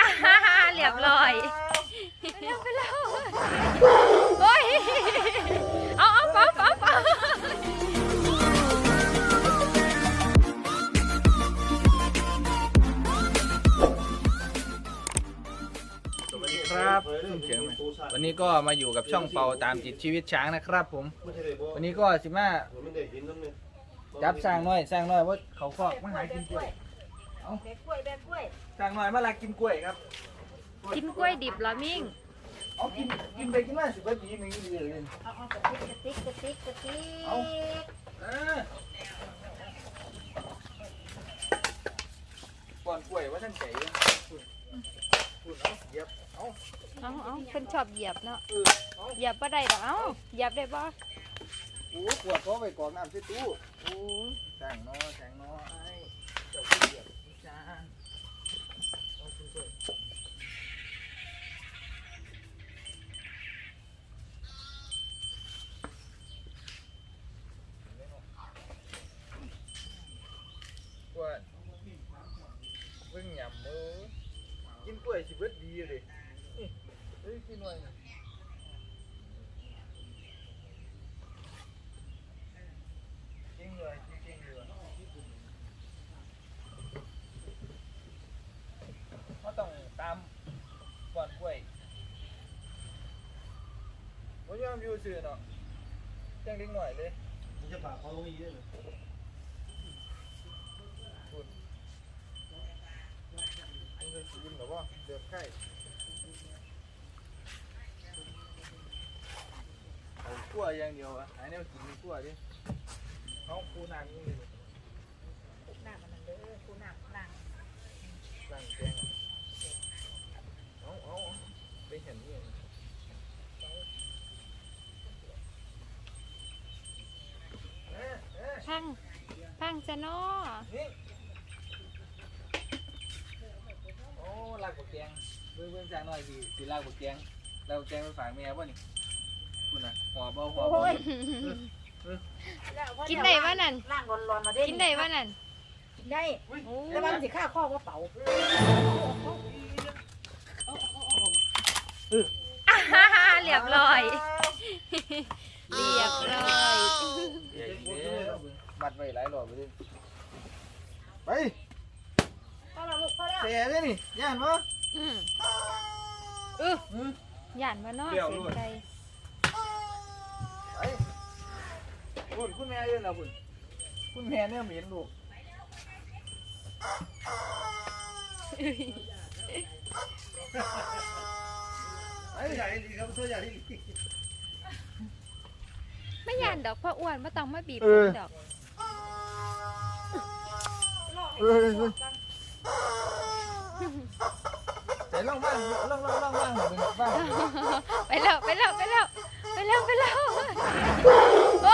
อ่าฮ่าฮ่าเรียบร้อยไปแล้วไปแล้วโอ้ยเอาเอาเปาเปาเปาสวัสดีครับเสียงไหมวันนี้ก็มาอยู่กับช่องเป่าตามติดชีวิตช้างนะครับผม วันนี้ก็สิมาจับสร้างน้อยสร้างน้อยว่าเขาคอกมาหากินกล้วยแบกกล้วยแบกกล้วย สร้างน้อยมาลากินกล้วยครับกินกล้วยดิบเหรอมิ่ง เอากินกินไปกินมาสิบนาทีหนึงนี่เลยเอาเอากระติกกระติกกระติกกระติกเอาเออก่อนกล้วยว่าท่านใจเย็นพูดพูดเอาเหยียบเอาเอาเอาเพิ่นชอบเหยียบเนาะ เออเอาเหยียบบ่ได้ดอกเอ้าเหยียบได้บ่โอ้ปวดท้องไปกรอกน้ำใส่ตู้โอ้สร้างน้อยสร้างน้อยเจ้ เฮ้ยกินหน่อยนะจริงเลยจริงๆเลยเขาต้องตามก่อนกล้วยว่า อว่าเดือดไข่เอาขั้วอย่างเดียวอะหายแนวกินมีขั้วดิเอาคูน้ำนี่เลยน้ำมันเด้อกูน้ำน้สั่งแกงอะเอาเอาเอาไปเห็นนี่เอ๊ะเอ๊ะพังพังซะเนาะนี่โอ้ลากบักแกงเบิ่งเบิ่งจางหน่อยสิสิลากบักแกงลากบักแกงไปฝากแม่บ่นี่ คุณน่ะหัวเบาหัวำเบาโอ้ยกินได้บ่นั่นล่างร้อนๆมาเด้กินได้บ่นั่นกินได้โอ้แต่ว่ามันสิฆ่าข้อว่าเป๋าอ่าฮ่าฮ่าเรียบร้อย เรียบร้อยมัดไว้หลายรอบไปดิไปพอแล้วลูกพอแล้วเสียเลยนี่ย่านบ่อืมเออย่านมาเนาะเปรี้ยวเสียด้วยใจ คุณคุณแม่เยืนแล้วคุณคุณแม่เนี่ยเหม็นลูกไปใหญ่ดีครับตัวใหญ่ดีไม่ย่านดอกเพราะอ้วนบ่ต้องมาบีบเออดอกเออเออแต่ล่องบ้างล่องล่องล่องบ้างเป็นบ้างไปแล้วไปแล้วไปแล้วไปแล้วไปแล้ว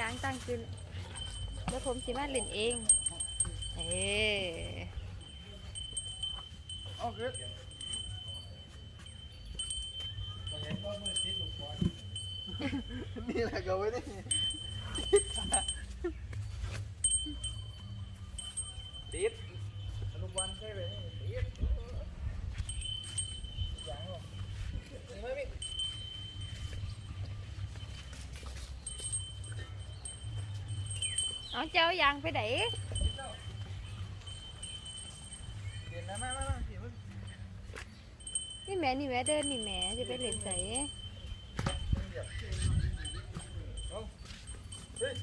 ยางตั้งขึ้นแล้วผมสิมาเล่นเอง เอ๊เอาคือนี่แหละก็ไว้นี่ติดอนุบาลใช่ไหมติดยังหรอนี่ไม่มี เอาเจ้ายางไปไหนเดี๋ยวนะมามามาเดี๋ยวมันนี่แม่นี่แม่เดินนี่แม่จะไปเล่นใส่เหยียบเอาเฮ้ย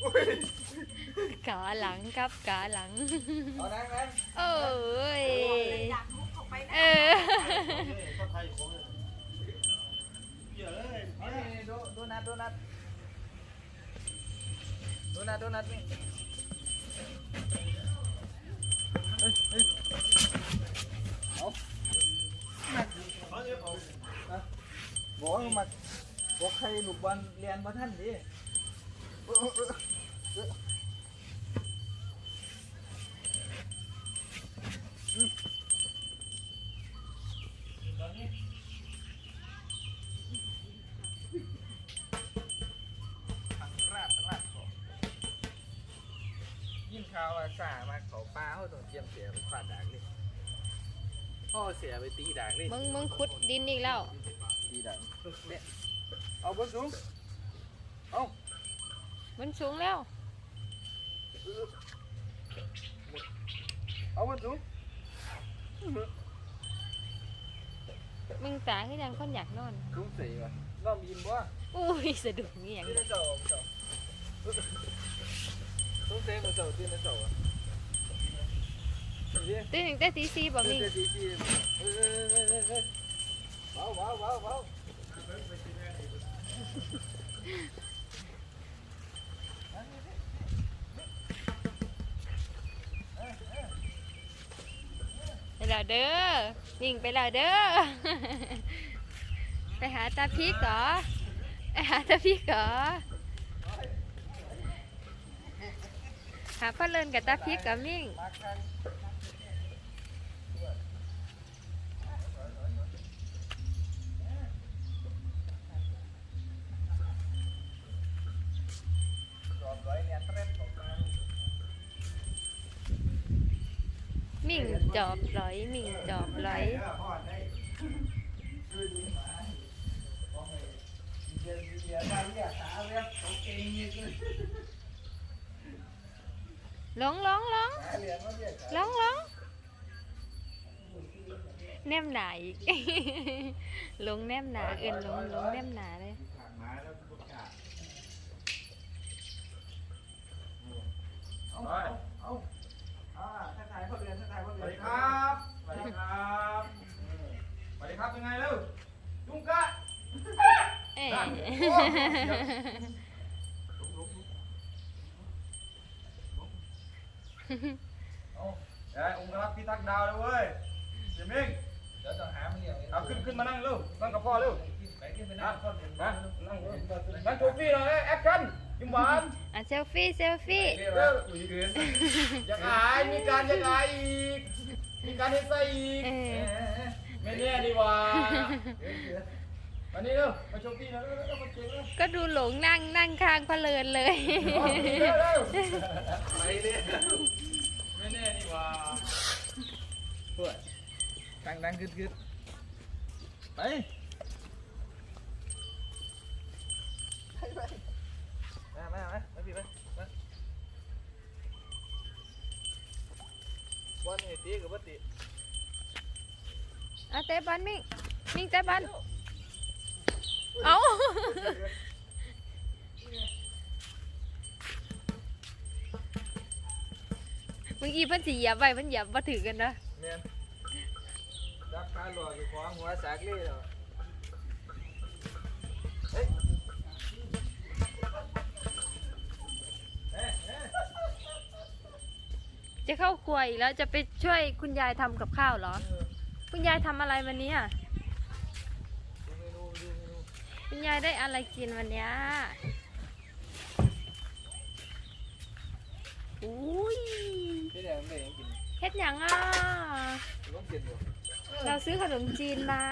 โอ้ยขาหลังครับขาหลัง เอานั่งนั่งโอ้ยอยากมุกออกไปนะเออก็ไทยของเยอะเลยเอานี่โดโดนัทโดนัทโดนัทโด donat donat nih bỏ mặt bỏ khay lục ban liền bắt hắn đi. ข่าวว่าสามาเขาปลาเขาต้องเตรียมเสียไปขวาดด่ากเลยพ่อเสียไปตีด่ากเลยมึงมึงขุดดินอีกแล้ว ตีด่ากเนี่ยเอาบนสูงเอามันสูงแล้ว เอาบนสูงมึงตาคือยังคนอยากนอน สูงสี่วะน้องบินบ่อุ้ยสะดุ้งเงี้ยงตีนเสาเสาสูงเสียงเสาตีนเสาอะนี่ตื่นตั้งแต่ตีสี่บ่ดิมิงเดี๋ยวดีๆเฮ้ยเฮ้ยเฮ้ยเฮ้าเบาเบาเบาไปแล้วเด้อมิงไปแล้วเด้อ ไปหาตาพริกเหรอ ไปหาตาพริกเหรอ หาพ่อเลินกับตาพริกกับมิงมาข้างรอบร้อยเนี่ยเทรนของมันมิงจอบลอยมิงจอบลอย หลงหลงหลงหลงหลงแนมหนาอีกหลงแนมหนาเอินหลงหลงแนมหนาเลยเอาเอาเอาอ่าถ้าถ่ายเขาเรียนถ้าถ่ายเขาสเรีวัสยดีนครับสวัสดีครับสวัสดีครับเป็นไงเร็วจุ้งกะ เอ้ย เอาเดี๋ยวองค์รักษ์พิทักษ์ ดาวเลยเว้ยเจมิงเดี๋ยวต้องหามันเรียนเอาขึ้นขึ้นมานั่งเร็วนั่งกับพ่อเร็วไปขึ้นไปนั่งก่อนนะนั่งเร็วนั่งโชฟี่หน่อยแอคชั่นยิ้มหวานอะเซลฟี่เซลฟี่เรียกเร็ว่าวอุ้ยเกินอยากอายมีการอยากอายอีกมีการเฮ็ดไส้อีกเออไม่แน่ดีว่าอันนี้เร็วมาโชฟี่หน่อยเร็วเร็วมาเก่งเร็วก็ดูหลงนั่งนั่งข้างพะเลินเลยเอาเร็วเร็วไปเลยไม่แน่ดีว่าเพื่อนดังดังขึ้นขึ้นไปมามามามาพี่ไปมาบอลนี่ตีกับบ่ตีเอาเตะบอลมิงมิงเตะบอลเอาเมื่อกี้เพิ่นสิเหยียบไว้เพิ่นเหยียบบ่ถือกันนะ เมียนรักตาหลอกอยู่ของหัวสากเล่เหรอเฮ้ยเฮ้ยเฮ้ยจะเข้าครัวอีกแล้วจะไปช่วยคุณยายทำกับข้าวเหรอคุณยายทำอะไรวันนี้อะ ดูเมนูดูเมนูคุณยายได้อะไรกินวันเนี้ยอุ้ย ฮ็ดหยังอะต้องกินอยู่เราซื้อขนมจีนมา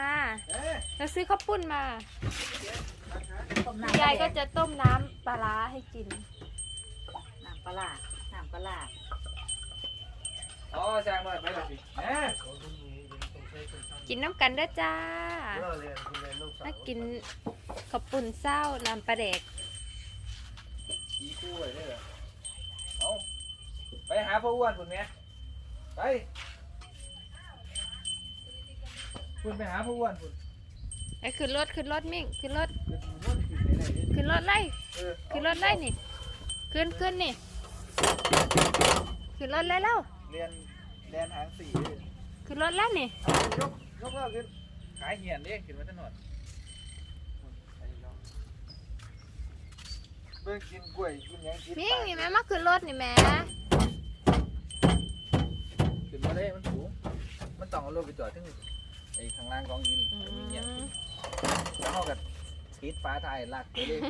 เฮ้ยเราซื้อข้าวปุ้นมาต้มคุณน้ำยายก็จะต้มน้ำปลาร้าให้กิน น้ำปลาร้าน้ำปลาร้าอ๋อสร้างหน่อยไปเลยสิเฮ้ยกินน้ำกันเด้อจ้าเลิกเรียนคุณเรียนลูกสาวมากินข้าวปุ้นเศร้าน้ำปลาแดกขี่คู่ไว้ได้เหรอเอาไปหาพ่ออ้วนคุณแม่ ไปคุณไปหาพ่ออ้วนคุณไอ้ขึ้นรถขึ้นรถมิ่งขึ้นรถคือรถขึ้นไหนไหนขึ้นรถไล่เออขึ้นรถไล่นี่ขึ้นขึ้นนี่ขึ้นรถไล่แล้วเรียนเรียนหางสีเลยขึ้นรถแล้วนี่เอายกยกเลิกขึ้นขายเหียนเด้ขึ้นมาถนนเบิ่งกินกล้วยกินหยังกินมิ่งนี่แม่มาขึ้นรถนี่แม่ ขึ้นมาได้มันสูง มันต้องเอารถไปจอดที่ไอ้ข้างล่างกองยินอืมันมีเงี้ยมแล้วเขากับปิดฟ้าไทายลากไปเลย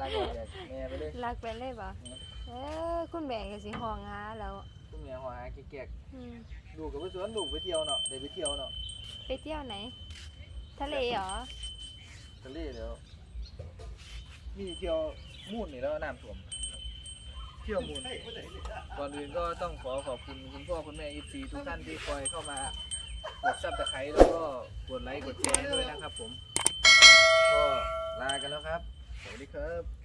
ลากออกจากแม่ไปเลย รักเป็นเลยบ่เออคุณแม่ก็สิห้องหาแล้วคุณแม่หัวหาแก่อืมๆลูกกับไปสวนลูกไปเที่ยวเนาะได้ไปเที่ยวเนาะไปเที่ยวไหน ทะเลเหรอทะเลเดี๋ยวมีเที่ยวมุ่นนี่แล้วน้ำท่วม เที่ยวมูลก่อนอื่นก็ต้องขอขอบคุณคุณพ่อคุณแม่อีซีทุกท่านที่คอยเข้ามากดซับสไครต์แล้วก็กดไลค์กดแชร์ด้วยนะครับผม ก็ลากันแล้วครับ สวัสดีครับ